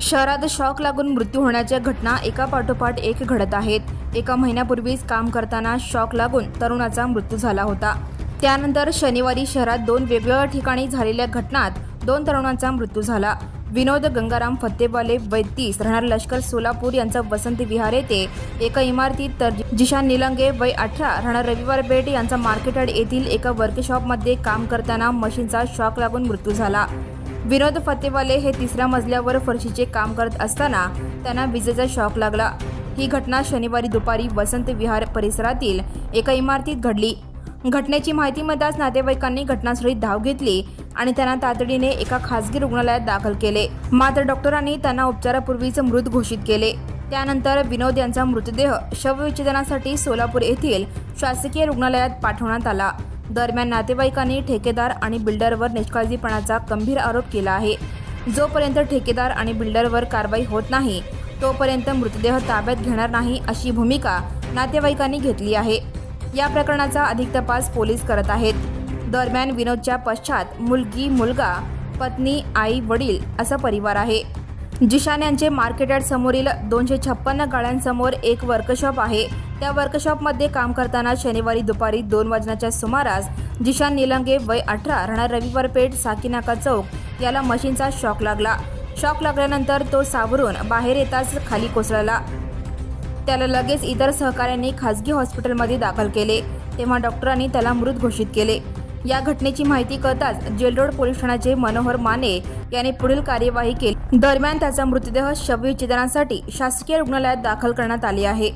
शहरात शॉक लागून मृत्यू होण्याच्या घटना एका पाठोपाठ एक घडत आहेत. एका महिन्यापूर्वीच काम करताना शॉक लागून तरुणाचा मृत्यू झाला होता. त्यानंतर शनिवारी शहरात दोन वेगवेगळ्या ठिकाणी झालेल्या घटनात दोन तरुणांचा मृत्यू झाला. विनोद गंगाराम फत्तेवाले बैतीस तीस राहणार लष्कर सोलापूर यांचा वसंत विहार येथे. एका इमारतीत तर जिशान निलंगे वय अठरा राहणार रविवार बेट यांचा मार्केटयार्ड येथील एका वर्कशॉपमध्ये काम करताना मशीनचा शॉक लागून मृत्यू झाला. विनोद फतेवाले हे तिसऱ्या मजल्यावर फरशीचे काम करत असताना त्यांना विजेचा शॉक लागला. ही घटना शनिवारी दुपारी वसंत विहार परिसरातील एका इमारतीत घडली. घटनेची माहिती मिळताच नातेवाईकांनी घटनास्थळी धाव घेतली आणि त्यांना तातडीने एका खासगी रुग्णालयात दाखल केले. मात्र डॉक्टरांनी त्यांना उपचारापूर्वीच मृत घोषित केले. त्यानंतर विनोद यांचा मृतदेह शवविच्छेदनासाठी सोलापूर येथील शासकीय रुग्णालयात पाठवण्यात आला. दरम्यान नातेवाईकांनी ठेकेदार आणि बिल्डरवर निष्काळजीपणाचा गंभीर आरोप केला आहे. जोपर्यंत ठेकेदार आणि बिल्डरवर कारवाई होत नाही तोपर्यंत मृतदेह ताब्यात घेणार नाही अशी भूमिका नातेवाईकांनी घेतली आहे. या प्रकरणाचा अधिक तपास पोलीस करत आहेत. दरम्यान विनोदच्या पश्चात मुलगी मुलगा पत्नी आई वडील असा परिवार आहे. जिशान यांचे मार्केटेड समोरील दोनशे छप्पन्न गाड्यांसमोर एक वर्कशॉप आहे. त्या वर्कशॉपमध्ये काम करताना शनिवारी दुपारी दोन वाजण्याच्या सुमारास जिशान निलंगे वय अठरा राहणार रविवार पेठ साकीनाका चौक याला मशीनचा शॉक लागला. शॉक लागल्यानंतर तो सावरून बाहेर येताच खाली कोसळला. त्याला लगेच इतर सहकाऱ्यांनी खासगी हॉस्पिटलमध्ये दाखल केले. तेव्हा डॉक्टरांनी त्याला मृत घोषित केले. या घटनेची माहिती कळताच जेलरोड पोलीस ठाण्याचे मनोहर माने यांनी पुढील कार्यवाही केली. दरम्यान त्याचा मृतदेह शवविच्छेदनासाठी शासकीय रुग्णालयात दाखल करण्यात आले आहे.